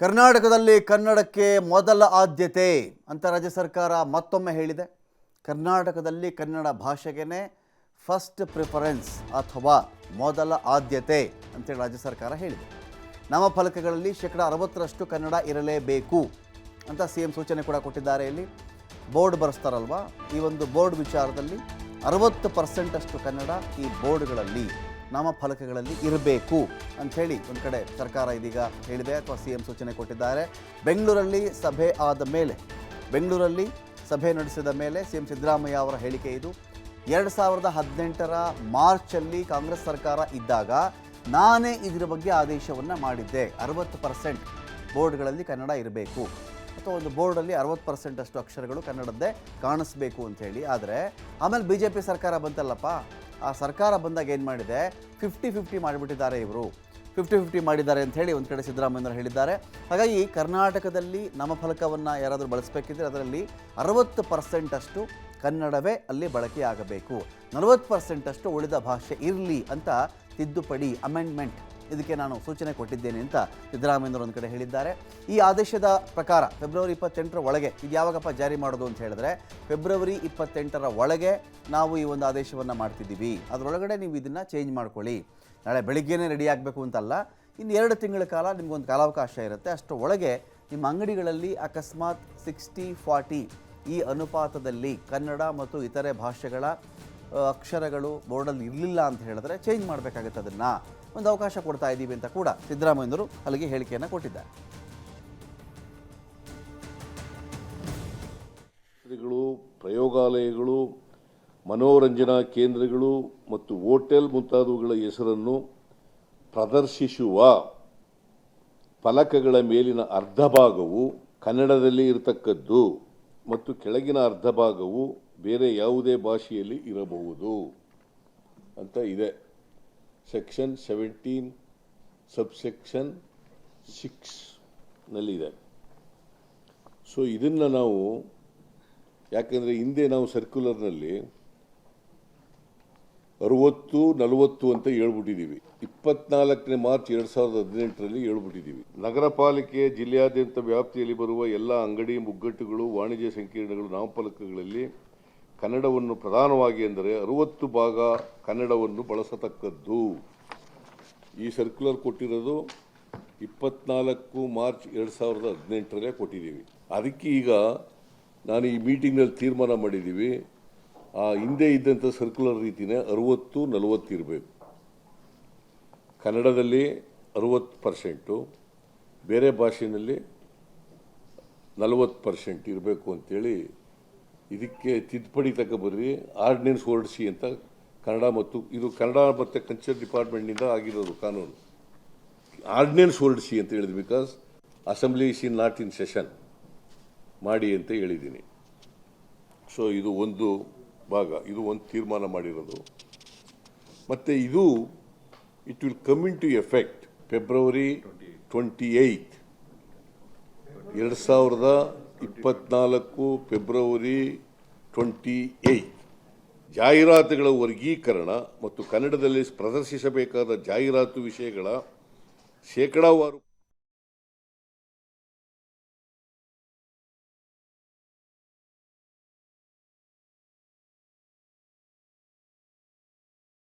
ಕರ್ನಾಟಕದಲ್ಲಿ ಕನ್ನಡಕ್ಕೆ ಮೊದಲ ಆದ್ಯತೆ ಅಂತ ರಾಜ್ಯ ಸರ್ಕಾರ ಮತ್ತೊಮ್ಮೆ ಹೇಳಿದೆ. ಕರ್ನಾಟಕದಲ್ಲಿ ಕನ್ನಡ ಭಾಷೆಗೇ ಫಸ್ಟ್ ಪ್ರಿಫರೆನ್ಸ್ ಅಥವಾ ಮೊದಲ ಆದ್ಯತೆ ಅಂತೇಳಿ ರಾಜ್ಯ ಸರ್ಕಾರ ಹೇಳಿದೆ. ನಾಮಫಲಕಗಳಲ್ಲಿ ಶೇಕಡ ಅರವತ್ತರಷ್ಟು ಕನ್ನಡ ಇರಲೇಬೇಕು ಅಂತ ಸಿ ಎಂ ಸೂಚನೆ ಕೂಡ ಕೊಟ್ಟಿದ್ದಾರೆ ಇಲ್ಲಿ. ಬೋರ್ಡ್ ಬರೆಸ್ತಾರಲ್ವ? ಈ ಒಂದು ಬೋರ್ಡ್ ವಿಚಾರದಲ್ಲಿ ಅರವತ್ತು ಪರ್ಸೆಂಟಷ್ಟು ಕನ್ನಡ ಈ ಬೋರ್ಡ್ಗಳಲ್ಲಿ ನಾಮಫಲಕಗಳಲ್ಲಿ ಇರಬೇಕು ಅಂಥೇಳಿ ಒಂದು ಕಡೆ ಸರ್ಕಾರ ಇದೀಗ ಹೇಳಿದೆ ಅಥವಾ ಸಿ ಎಂ ಸೂಚನೆ ಕೊಟ್ಟಿದ್ದಾರೆ. ಬೆಂಗಳೂರಲ್ಲಿ ಸಭೆ ಆದ ಮೇಲೆ, ಬೆಂಗಳೂರಲ್ಲಿ ಸಭೆ ನಡೆಸಿದ ಮೇಲೆ ಸಿ ಎಂ ಸಿದ್ದರಾಮಯ್ಯ ಅವರ ಹೇಳಿಕೆ ಇದು. ಎರಡು ಸಾವಿರದ ಹದಿನೆಂಟರ ಮಾರ್ಚಲ್ಲಿ ಕಾಂಗ್ರೆಸ್ ಸರ್ಕಾರ ಇದ್ದಾಗ ನಾನೇ ಇದರ ಬಗ್ಗೆ ಆದೇಶವನ್ನು ಮಾಡಿದ್ದೆ. ಅರವತ್ತು ಪರ್ಸೆಂಟ್ ಬೋರ್ಡ್ಗಳಲ್ಲಿ ಕನ್ನಡ ಇರಬೇಕು. ಅಥವಾ ಒಂದು ಬೋರ್ಡಲ್ಲಿ ಅರವತ್ತು ಪರ್ಸೆಂಟಷ್ಟು ಅಕ್ಷರಗಳು ಕನ್ನಡದ್ದೇ ಕಾಣಿಸ್ಬೇಕು ಅಂತ ಹೇಳಿ. ಆದರೆ ಆಮೇಲೆ ಬಿ ಜೆ ಪಿ ಸರ್ಕಾರ ಬಂತಲ್ಲಪ್ಪ? ಆ ಸರ್ಕಾರ ಬಂದಾಗ ಏನು ಮಾಡಿದೆ? ಫಿಫ್ಟಿ ಫಿಫ್ಟಿ ಮಾಡಿಬಿಟ್ಟಿದ್ದಾರೆ ಇವರು. ಫಿಫ್ಟಿ ಫಿಫ್ಟಿ ಮಾಡಿದ್ದಾರೆ ಅಂತ ಹೇಳಿ ಒಂದು ಕಡೆ ಸಿದ್ದರಾಮಯ್ಯನವರು ಹೇಳಿದ್ದಾರೆ. ಹಾಗಾಗಿ ಕರ್ನಾಟಕದಲ್ಲಿ ನಾಮಫಲಕವನ್ನು ಯಾರಾದರೂ ಬಳಸಬೇಕಿದ್ರೆ ಅದರಲ್ಲಿ ಅರವತ್ತು ಪರ್ಸೆಂಟಷ್ಟು ಕನ್ನಡವೇ ಅಲ್ಲಿ ಬಳಕೆಯಾಗಬೇಕು ನಲವತ್ತು ಪರ್ಸೆಂಟಷ್ಟು ಉಳಿದ ಭಾಷೆ ಇರಲಿ ಅಂತ ತಿದ್ದುಪಡಿ ಅಮೆಂಡ್ಮೆಂಟ್ ಇದಕ್ಕೆ ನಾನು ಸೂಚನೆ ಕೊಟ್ಟಿದ್ದೇನೆ ಅಂತ ಸಿದ್ದರಾಮಯ್ಯನವರು ಒಂದು ಕಡೆ ಹೇಳಿದ್ದಾರೆ. ಈ ಆದೇಶದ ಪ್ರಕಾರ ಫೆಬ್ರವರಿ ಇಪ್ಪತ್ತೆಂಟರ ಒಳಗೆ, ಇದು ಯಾವಾಗಪ್ಪ ಜಾರಿ ಮಾಡೋದು ಅಂತ ಹೇಳಿದ್ರೆ, ಫೆಬ್ರವರಿ ಇಪ್ಪತ್ತೆಂಟರ ಒಳಗೆ ನಾವು ಈ ಒಂದು ಆದೇಶವನ್ನು ಮಾಡ್ತಿದ್ದೀವಿ. ಅದರೊಳಗಡೆ ನೀವು ಇದನ್ನು ಚೇಂಜ್ ಮಾಡ್ಕೊಳ್ಳಿ. ನಾಳೆ ಬೆಳಿಗ್ಗೆನೇ ರೆಡಿ ಆಗಬೇಕು ಅಂತಲ್ಲ, ಇನ್ನು ಎರಡು ತಿಂಗಳ ಕಾಲ ನಿಮಗೊಂದು ಕಾಲಾವಕಾಶ ಇರುತ್ತೆ. ಅಷ್ಟು ಒಳಗೆ ನಿಮ್ಮ ಅಂಗಡಿಗಳಲ್ಲಿ ಅಕಸ್ಮಾತ್ ಸಿಕ್ಸ್ಟಿ ಫಾರ್ಟಿ ಈ ಅನುಪಾತದಲ್ಲಿ ಕನ್ನಡ ಮತ್ತು ಇತರೆ ಭಾಷೆಗಳ ಅಕ್ಷರಗಳು ಬೋರ್ಡಲ್ಲಿ ಇರಲಿಲ್ಲ ಅಂತ ಹೇಳಿದ್ರೆ ಚೇಂಜ್ ಮಾಡಬೇಕಾಗುತ್ತೆ ಅದನ್ನು. ಒಂದು ಅವಕಾಶ ಕೊಡ್ತಾ ಇದ್ದೀವಿ ಅಂತ ಕೂಡ ಸಿದ್ದರಾಮಯ್ಯನವರು ಅಲ್ಲಿಗೆ ಹೇಳಿಕೆಯನ್ನು ಕೊಟ್ಟಿದ್ದಾರೆ. ಪ್ರಯೋಗಾಲಯಗಳು, ಮನೋರಂಜನಾ ಕೇಂದ್ರಗಳು ಮತ್ತು ಹೋಟೆಲ್ ಮುಂತಾದವುಗಳ ಹೆಸರನ್ನು ಪ್ರದರ್ಶಿಸುವ ಫಲಕಗಳ ಮೇಲಿನ ಅರ್ಧ ಭಾಗವು ಕನ್ನಡದಲ್ಲಿ ಇರತಕ್ಕದ್ದು ಮತ್ತು ಕೆಳಗಿನ ಅರ್ಧ ಭಾಗವು ಬೇರೆ ಯಾವುದೇ ಭಾಷೆಯಲ್ಲಿ ಇರಬಹುದು ಅಂತ ಇದೆ. ಸೆಕ್ಷನ್ ಸೆವೆಂಟೀನ್ ಸಬ್ಸೆಕ್ಷನ್ ಸಿಕ್ಸ್ನಲ್ಲಿದೆ ಸೊ ಇದನ್ನು ನಾವು ಯಾಕೆಂದರೆ ಹಿಂದೆ ನಾವು ಸರ್ಕ್ಯುಲರ್ನಲ್ಲಿ ಅರುವತ್ತು, ನಲವತ್ತು ಅಂತ ಹೇಳ್ಬಿಟ್ಟಿದ್ದೀವಿ ಇಪ್ಪತ್ನಾಲ್ಕನೇ ಮಾರ್ಚ್ ಎರಡು ಸಾವಿರದ ಹದಿನೆಂಟರಲ್ಲಿ ಹೇಳ್ಬಿಟ್ಟಿದ್ದೀವಿ ನಗರ ಪಾಲಿಕೆ ಜಿಲ್ಲೆಯಾದ್ಯಂತ ವ್ಯಾಪ್ತಿಯಲ್ಲಿ ಬರುವ ಎಲ್ಲ ಅಂಗಡಿ, ಮುಗ್ಗಟ್ಟುಗಳು, ವಾಣಿಜ್ಯ ಸಂಕೀರ್ಣಗಳು, ನಾಮಫಲಕಗಳಲ್ಲಿ ಕನ್ನಡವನ್ನು ಪ್ರಧಾನವಾಗಿ ಎಂದರೆ ಅರುವತ್ತು ಭಾಗ ಕನ್ನಡವನ್ನು ಬಳಸತಕ್ಕದ್ದು. ಈ ಸರ್ಕ್ಯುಲರ್ ಕೊಟ್ಟಿರೋದು ಇಪ್ಪತ್ನಾಲ್ಕು ಮಾರ್ಚ್ ಎರಡು ಸಾವಿರದ ಹದಿನೆಂಟರಲ್ಲೇ ಕೊಟ್ಟಿದ್ದೀವಿ. ಅದಕ್ಕೆ ಈಗ ನಾನು ಈ ಮೀಟಿಂಗ್ನಲ್ಲಿ ತೀರ್ಮಾನ ಮಾಡಿದ್ದೀವಿ. ಆ ಹಿಂದೆ ಇದ್ದಂಥ ಸರ್ಕ್ಯುಲರ್ ರೀತಿನೇ ಅರುವತ್ತು, ನಲವತ್ತು ಇರಬೇಕು. ಕನ್ನಡದಲ್ಲಿ ಅರುವತ್ತು ಪರ್ಸೆಂಟು, ಬೇರೆ ಭಾಷೆಯಲ್ಲಿ ನಲವತ್ತು ಪರ್ಸೆಂಟ್ ಇರಬೇಕು ಅಂತೇಳಿ ಇದಕ್ಕೆ ತಿದ್ದುಪಡಿ ತಗೊಬರ್ರಿ, ಆರ್ಡಿನೆನ್ಸ್ ಹೊರಡಿಸಿ ಅಂತ ಕನ್ನಡ ಮತ್ತು ಇದು ಕನ್ನಡ ಮತ್ತು ಕಲ್ಚರ್ ಡಿಪಾರ್ಟ್ಮೆಂಟ್ನಿಂದ ಆಗಿರೋದು ಕಾನೂನು. ಆರ್ಡಿನೆನ್ಸ್ ಹೊರಡಿಸಿ ಅಂತ ಹೇಳಿದ್ because assembly is in not in session ಮಾಡಿ ಅಂತ ಹೇಳಿದ್ದೀನಿ. ಸೊ, ಇದು ಒಂದು ಭಾಗ. ಇದು ಒಂದು ತೀರ್ಮಾನ ಮಾಡಿರೋದು. ಮತ್ತು ಇದು it will come into effect February twenty eighth ಎರಡು ಸಾವಿರದ ಇಪ್ಪತ್ನಾಲ್ಕು ಫೆಬ್ರವರಿ ಟ್ವೆಂಟಿ ಏಯ್ಟ್. ಜಾಹೀರಾತುಗಳ ವರ್ಗೀಕರಣ ಮತ್ತು ಕನ್ನಡದಲ್ಲಿ ಪ್ರದರ್ಶಿಸಬೇಕಾದ ಜಾಹೀರಾತು ವಿಷಯಗಳ ಶೇಕಡಾವಾರು